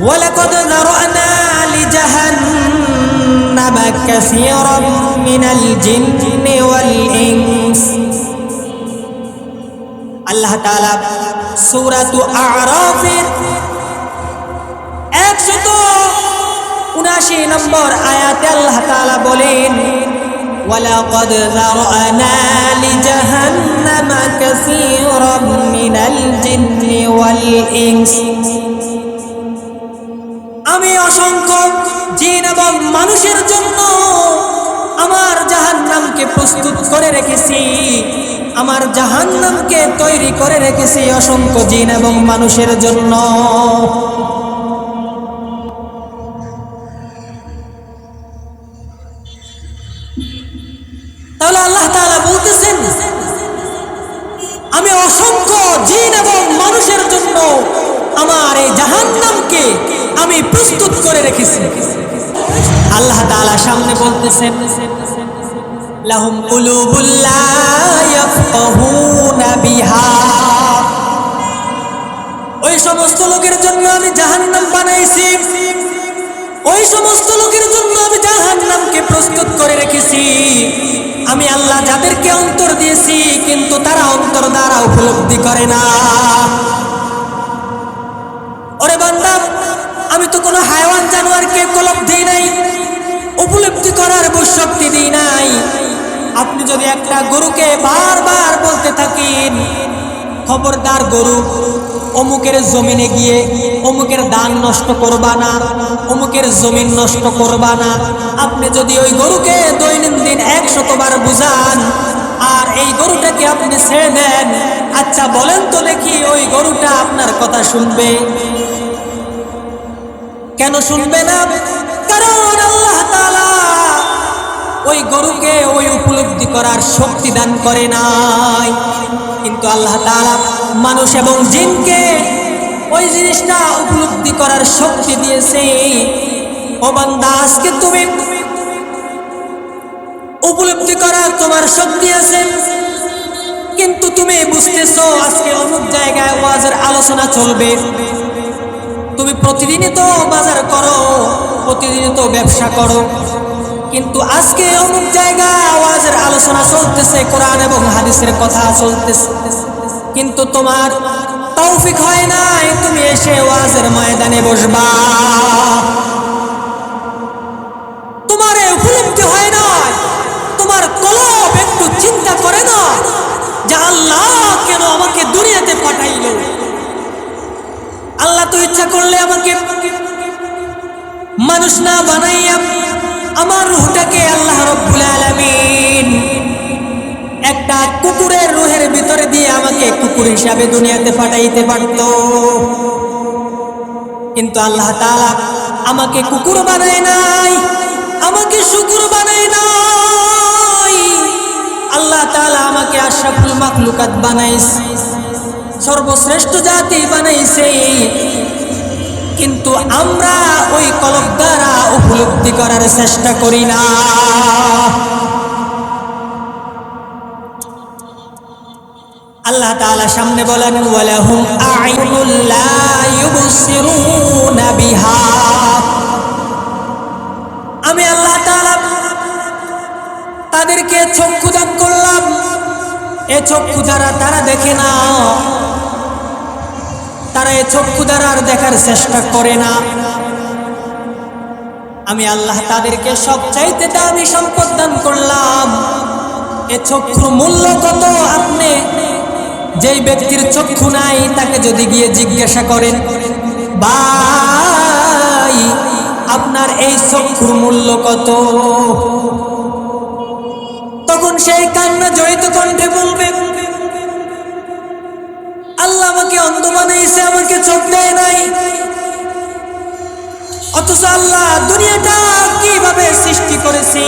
ولقد ذرأنا لجهنم كثيرا من الجن والإنس আল্লাহ তাআলা সূরাতু আরাফের একশত উনাশি নম্বর আয়াতে আল্লাহ তাআলা বলেন ولقد ذرأنا لجهنم كثيرا من الجن والإنس জিন এবং মানুষের জন্য আমার জাহান্নামকে প্রস্তুত করে রেখেছি। আমার জাহান্নামকে তৈরি করে রেখেছি অসংখ্য জিন এবং মানুষের জন্য। তাহলে আল্লাহ তাআলা বলতেছেন, আমি অসংখ্য জিন এবং মানুষের জন্য আমার এই জাহান্নামকে আমি প্রস্তুত করে রেখেছি রেখেছি। আল্লাহ তাআলা সামনে বলতেছেন, লাহুম বিহা। ওই সমস্ত লোকের জন্য আমি জাহান্নাম বানাইছি। ওই সমস্ত লোকের জন্য আমি জাহান্নামকে প্রস্তুত করে রেখেছি। আমি আল্লাহ যাদেরকে অন্তর দিয়েছি, কিন্তু তারা অন্তর দ্বারা উপলব্ধি করে না। ওরে বান্দা আমি তো কোনো হায়াওয়ান জানোয়ারকে কলব দিই নাই, উপলব্ধি করার শক্তি দিই নাই। আপনি যদি একটা গরুকে বারবার বলতে থাকেন, খবরদার গরু, অমুকের জমিনে গিয়ে অমুকের দান নষ্ট করবা না, অমুকের জমিন নষ্ট করবা না। আপনি যদি ওই গরুকে দৈনন্দিন একশতবার বুঝান, আর এই গরুটাকে আপনি ছেড়ে দেন আচ্ছা বলেন তো দেখি ওই গরুটা আপনার কথা শুনবে। কেন শুনবে না? কারণ আল্লাহ তাআলা ওই গরুকে ওই উপলব্ধি করার শক্তি দান করে নাই। কিন্তু আল্লাহ তাআলা মানুষ এবং জিনকে ওই জিনিসটা উপলব্ধি করার শক্তি দিয়েছে। ও আজকে তুমি উপলব্ধি করার তোমার শক্তি আছে। কিন্তু তুমি বুঝতেছো আজকে অমুক জায়গায় ওয়াজের আলোচনা চলবে। তুমি প্রতিদিনই তো বাজার করো, প্রতিদিনই তো ব্যবসা করো। কিন্তু আজকে অমুক জায়গায় আওয়াজের আলোচনা চলতেছে, কোরআন এবং হাদিসের কথা চলতেছে। কিন্তু তোমার তৌফিক হয় নাই, তুমি এসে ওয়াজের ময়দানে বসবা। তোমার উপলব্ধি হয় না তোমার কলব একটু চিন্তা করে না, যে আল্লাহ কেন আমাকে দুনিয়াতে তো ইচ্ছা করলে আমাকে মানুষ না বানাইয়া আমার রুহটাকে আল্লাহ রব্বুল আলামিন একটা কুকুরের রুহের ভিতরে দিয়ে আমাকে কুকুর হিসাবে দুনিয়াতে পাঠাইতে পারত। কিন্তু আল্লাহ তাআলা আমাকে কুকুর বানায় নাই, আমাকে শুকুর বানায় নাই। আল্লাহ তাআলা আমাকে আশরাফুল মাখলুকাত বানাইছে। সর্বশ্রেষ্ঠ জাতি বানাইছে। কিন্তু আমরা ওই কলব দ্বারা উপলব্ধি করার চেষ্টা করি না। আল্লাহ তাআলা সামনে বলেন, ওয়ালাহুম আ'ইনুল বিহা। আমি আল্লাহ তাদেরকে চক্ষু দান করলাম। এ চক্ষু দ্বারা তারা দেখে না তারা এ চক্ষু দ্বারা আর দেখার চেষ্টা করে না। আমি আল্লাহ তাদেরকে সব চাইতে দামি সম্পদ দান করলাম। এ চক্ষুর মূল্য কত আপনি? যেই ব্যক্তির চক্ষু নাই, তাকে যদি গিয়ে জিজ্ঞাসা করেন, ভাই, আপনার এই চক্ষুর মূল্য কত? তখন সেই কান্না জড়িত কণ্ঠে বলবে আল্লাহ আমাকে অন্ধ বানাইছে আমাকে চোখ দেয় নাই। অথচ আল্লাহ দুনিয়াটা কীভাবে সৃষ্টি করেছি?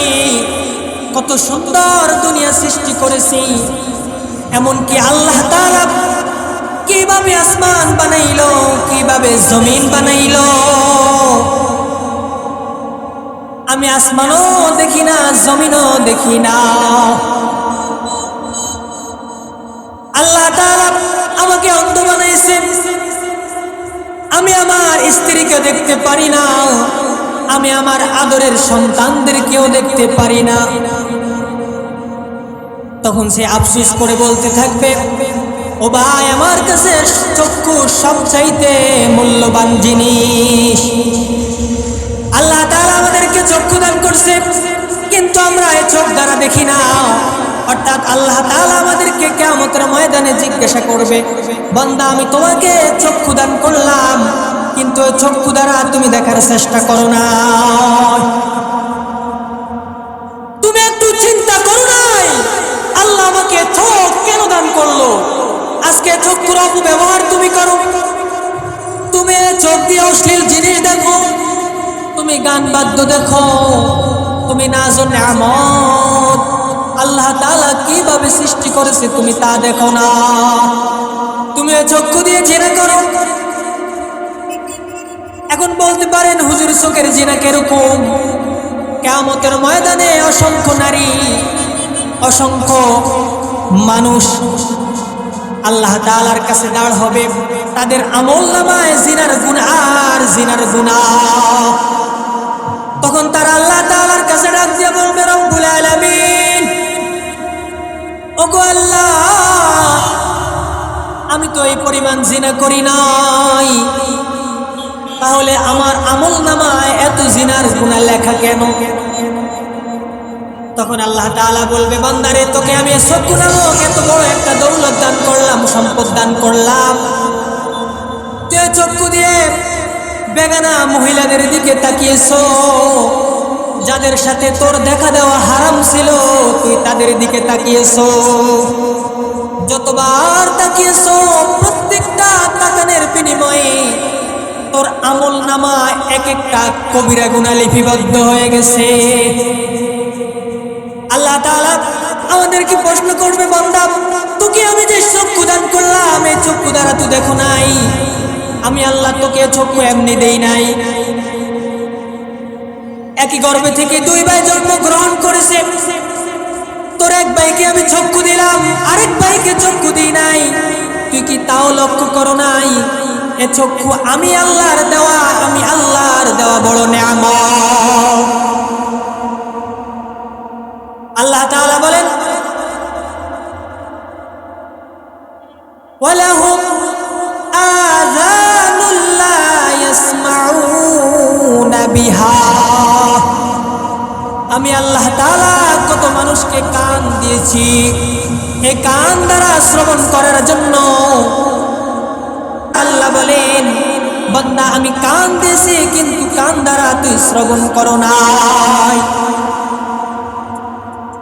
কত সুন্দর দুনিয়া সৃষ্টি করেছি। এমনকি আল্লাহ তাআলা কীভাবে আসমান বানাইল, কীভাবে জমিন বানাইল। আমি আসমানও দেখি না, জমিনও দেখি না। আল্লাহ আমাকে অন্ধ বানাইছেন আমি আমার স্ত্রীকে দেখতে পারি না। আমি আমার আদরের সন্তানদেরকেও দেখতে পারি না। তখন সে আফসোস করে বলতে থাকবে, ও ভাই, আমার কাছে চক্ষু সবচাইতে মূল্যবান জিনিস। আল্লাহ তাআলা আমাদেরকে চক্ষু দান করছে, কিন্তু আমরা এই চোখ দ্বারা দেখি না। অর্থাৎ আল্লাহ তাআলা আমাদেরকে কিয়ামতের ময়দানে জিজ্ঞাসা করবে, বান্দা, আমি তোমাকে চক্ষু দান করলাম, কিন্তু চক্ষু দ্বারা তুমি দেখার চেষ্টা করো না। তুমি একটু চিন্তা করো নাই, আল্লাহ আমাকে চোখ কেন দান করল? আজকে চক্ষুর অপব্যবহার তুমি করো। তুমি চোখ দিয়ে অশ্লীল জিনিস দেখো, তুমি গান বাদ্য দেখো, তুমি নাজ নামত আল্লাহ তাআলা কীভাবে সৃষ্টি করেছে তুমি তা দেখো না। তুমি চক্ষু দিয়ে জেনা করো। এখন বলতে পারেন, হুজুর চোখের জিনা কীরকম? কেমতের ময়দানে অসংখ্য নারী, অসংখ্য মানুষ আল্লাহ তাআলার কাছে দাঁড় হবে। তাদের আমল নামায় জিনার গুণ আর জিনার গুণা তখন তারা আল্লাহ তালার কাছে ডাক দিয়ে বলবে, রব্বুল আলামিন আমি তো এই পরিমাণ জিনা করি নাই। তাহলে আমার আমল নামায় এত জিনার গুণা লেখা কেন? তখন আল্লাহ তালা বলবে, বান্দারে, তোকে আমি চক্ষু নামক এত বড় একটা দৌলত দান করলাম, সম্পদ দান করলাম। চক্ষু দিয়ে বেগানা মহিলাদের দিকে তাকিয়েছ। যাদের সাথে তোর দেখা দেওয়া হারাম ছিল, তুই তাদের দিকে তাকিয়েছ। যতবার তাকিয়েছ, প্রত্যেকটা তাকানের বিনিময়ে তোর আমল নামা এক একটা কবিরা গুণা লিপিবদ্ধ হয়ে গেছে। আল্লাহ তাআলা আমাদেরকে প্রশ্ন করবে, বান্দা, তোকে আমি যে চক্ষু দান করলাম, এই চক্ষু দ্বারা তুই দেখো নাই। আমি আল্লাহ তোকে চক্ষু এমনি দেই নাই। একই গর্ভে থেকে দুই ভাই জন্মগ্রহণ করেছে। তোর এক ভাইকে আমি চক্ষু দিলাম, আরেক ভাইকে চক্ষু দিই নাই। তুই কি তাও লক্ষ্য করো নাই? এ চক্ষু আমি আল্লাহর দেওয়া, আমি আল্লাহর দেওয়া বড় নেয়ামত। আল্লাহ তাআলা বলেন, ওয়ালাহুম আযানুল লা ইয়াসমাউনা বিহা। আমি আল্লাহ তাআলা কত মানুষকে কান দিয়েছি। এই কান দ্বারা শ্রবণ করার জন্য আল্লাহ বলেন, বান্দা, আমি কান দিয়েছি, কিন্তু কান দ্বারা তুই শ্রবণ করো নাই।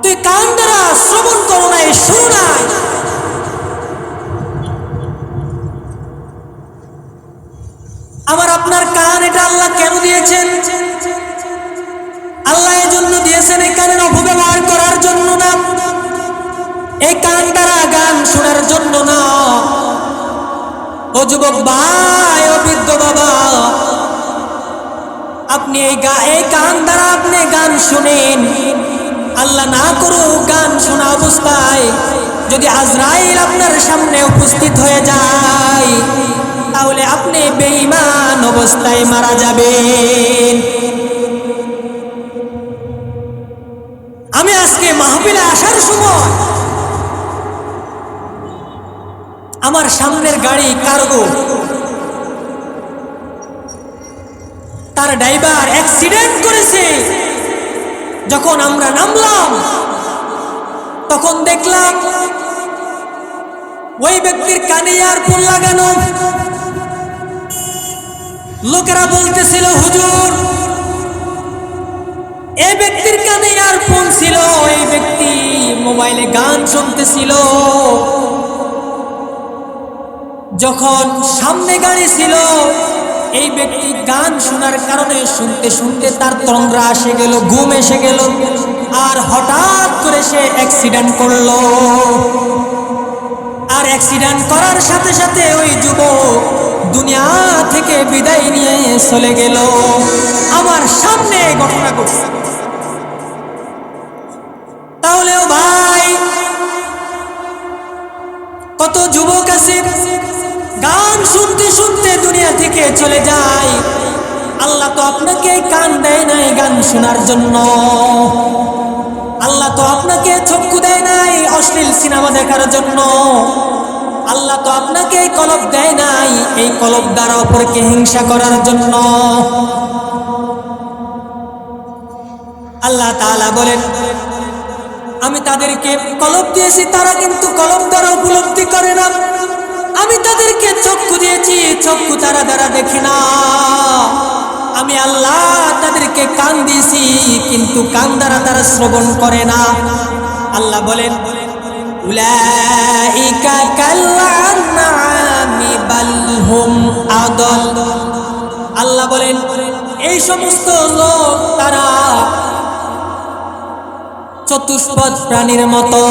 তুই কান দ্বারা শ্রবণ করো নাই, শুনো নাই। আমার আপনার কান এটা আল্লাহ কেন দিয়েছেন? আল্লাহ দিয়েছেন এই কানের অপব্যবহার করার জন্য না। এই কান দ্বারা গান শোনার জন্য না। ও যুবক ভাই, ও বৃদ্ধ বাবা, আপনি এই গা এই কান দ্বারা আপনি গান শুনেন। আল্লাহ না করুক গান শোনা অবস্থায়, যদি আজরাইল আপনার সামনে উপস্থিত হয়ে যায়, তাহলে আপনি বেঈমান অবস্থায় মারা যাবেন। আমি আজকে মাহফিলে আসার সময় আমার সামনের গাড়ি কার্গো। তার ড্রাইভার অ্যাক্সিডেন্ট করেছে। যখন আমরা নামলাম, তখন দেখলাম ওই ব্যক্তির কানে ইয়ারফোন লাগানো। লোকেরা বলতেছিল, হুজুর এই ব্যক্তির কানে ইয়ারফোন ছিল এই ব্যক্তি মোবাইলে গান শুনতেছিল। যখন সামনে গাড়ি ছিল, এই ব্যক্তি গান শোনার কারণে শুনতে শুনতে তার তন্দ্রা এসে গেল, ঘুম এসে গেল, আর হঠাৎ করে সে অ্যাক্সিডেন্ট করল। আর অ্যাক্সিডেন্ট করার সাথে সাথে ওই যুবক দুনিয়া থেকে বিদায় নিয়ে চলে গেল। আমার সামনে ঘটনা ঘটছে। তাহলেও ভাই, কত যুবক আছে, গান শুনতে শুনতে দুনিয়া থেকে চলে যায়। আল্লাহ তো আপনাকে কান দেয় নাই গান শোনার জন্য। আল্লাহ তো আপনাকে চক্ষু দেয় নাই অশ্লীল সিনেমা দেখার জন্য। আল্লাহ তো আপনাকে এই কলব দেয় নাই। এই কলব দ্বারা অপরকে হিংসা করার জন্য। আল্লাহ তাআলা বলেন, আমি তাদেরকে কলব দিয়েছি, তারা কিন্তু কলব দ্বারা উপলব্ধি করে না। আমি তাদেরকে চক্ষু দিয়েছি, চক্ষু তারা দ্বারা দেখে না। আমি আল্লাহ তাদেরকে কান দিয়েছি, কিন্তু কান দ্বারা তারা শ্রবণ করে না। আল্লাহ বলেন আদল। আল্লাহ বলেন, এই সমস্ত লোক তারা চতুষ্পদ প্রাণীর মতো।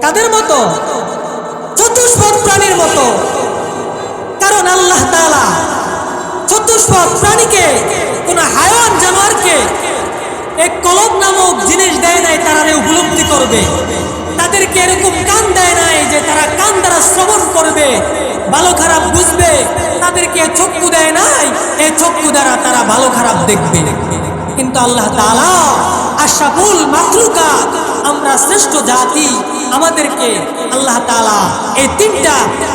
কাদের মতো? চতুষ্পদ প্রাণীর মতো। কারণ আল্লাহ তাআলা চতুষ্পদ প্রাণীকে, কোন হায়ান জানোয়ারকে, এক কলম নামক জিনিস দেয় নাই, তারা উপলব্ধি করবে। তাদেরকে এরকম কান দেয় নাই যে তারা কান দ্বারা শ্রবণ করবে, ভালো খারাপ বুঝবে, তাদেরকে চক্ষু দেয় নাই এই চক্ষু দ্বারা তারা ভালো খারাপ দেখবে। কিন্তু আল্লাহ তাআলা আশাফুল মাখলুকা আমরা শ্রেষ্ঠ জাতি, আমাদেরকে আল্লাহ তালা এই তিনটা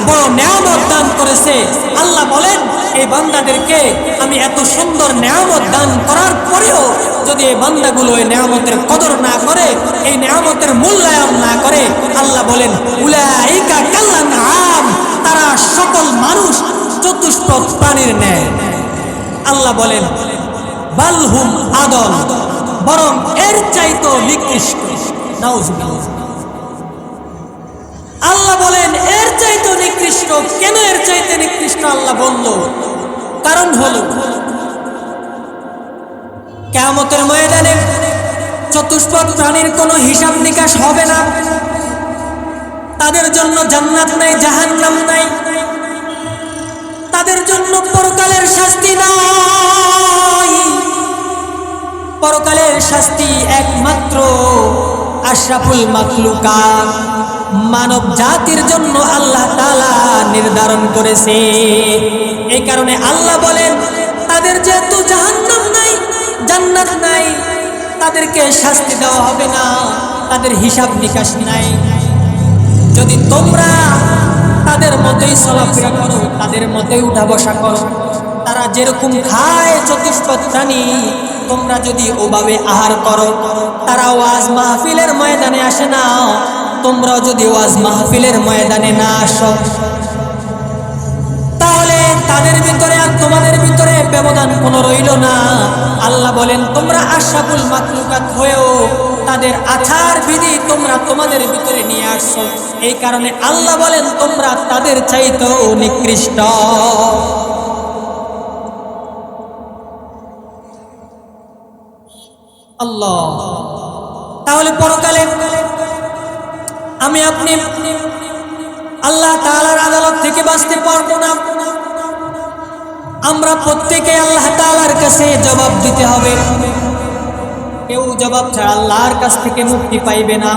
বড় নেয়ামত দান করেছে। আল্লাহ বলেন, এই বান্দাদেরকে আমি এত সুন্দর নেয়ামত দান করার পরেও যদি এই বান্দাগুলো এই নেয়ামতের কদর না করে, এই নেয়ামতের মূল্যায়ন না করে, আল্লাহ বলেন, উলাইকা কাল্লান আম তারা সকল মানুষ চতুষ্পদ প্রাণীর ন্যায়। আল্লাহ বলেন বালহুম আদল বরং এর চাইতো নিকৃষ্ট। আল্লাহ বলেন, এর চাইতো নিকৃষ্ট, কেন এর চাইতে নিকৃষ্ট? আল্লাহ বলল, কারণ হলো, কেয়ামতের ময়দানে চতুষ্পদ প্রাণীর কোনো হিসাব নিকাশ হবে না। তাদের জন্য জান্নাত নাই জাহান জাহান্নাম নাই। তাদের জন্য পরকালের শাস্তি নাই। পরকালের শাস্তি একমাত্র আশরাফুল মাখলুকা মানব জাতির জন্য আল্লাহ তালা নির্ধারণ করেছে। এই কারণে আল্লাহ বলেন, তাদের যেহেতু জাহান্নাম নাই, জান্নাত নাই, তাদেরকে শাস্তি দেওয়া হবে না, তাদের হিসাব নিকাশ নাই। যদি তোমরা তাদের মতোই চলাফেরা করো, তাদের মতোই উঠা বসা করো, তারা যেরকম খায় চতুষ্পদ প্রাণী তোমরা যদি ওভাবে আহার করো, তারা ওয়াজ মাহফিলের ময়দানে আসে না। তোমরাও যদি ওয়াজ মাহফিলের ময়দানে না আসো, তাহলে তাদের ভিতরে আর তোমাদের ভিতরে ব্যবধান কোনো রইল না। আল্লাহ বলেন, তোমরা আশাফুল মাতলুকাত হয়েও তাদের আচার বিধি তোমরা তোমাদের ভিতরে নিয়ে আসছো। এই কারণে আল্লাহ বলেন, তোমরা তাদের চাইতেও নিকৃষ্ট। আল্লাহ। তাহলে পরকালে আমি আপনি আল্লাহ তালার আদালত থেকে বাঁচতে পারব না। আমরা প্রত্যেকে আল্লাহ তালার কাছে জবাব দিতে হবে। কেউ জবাব ছাড়া আল্লাহর কাছ থেকে মুক্তি পাইবে না।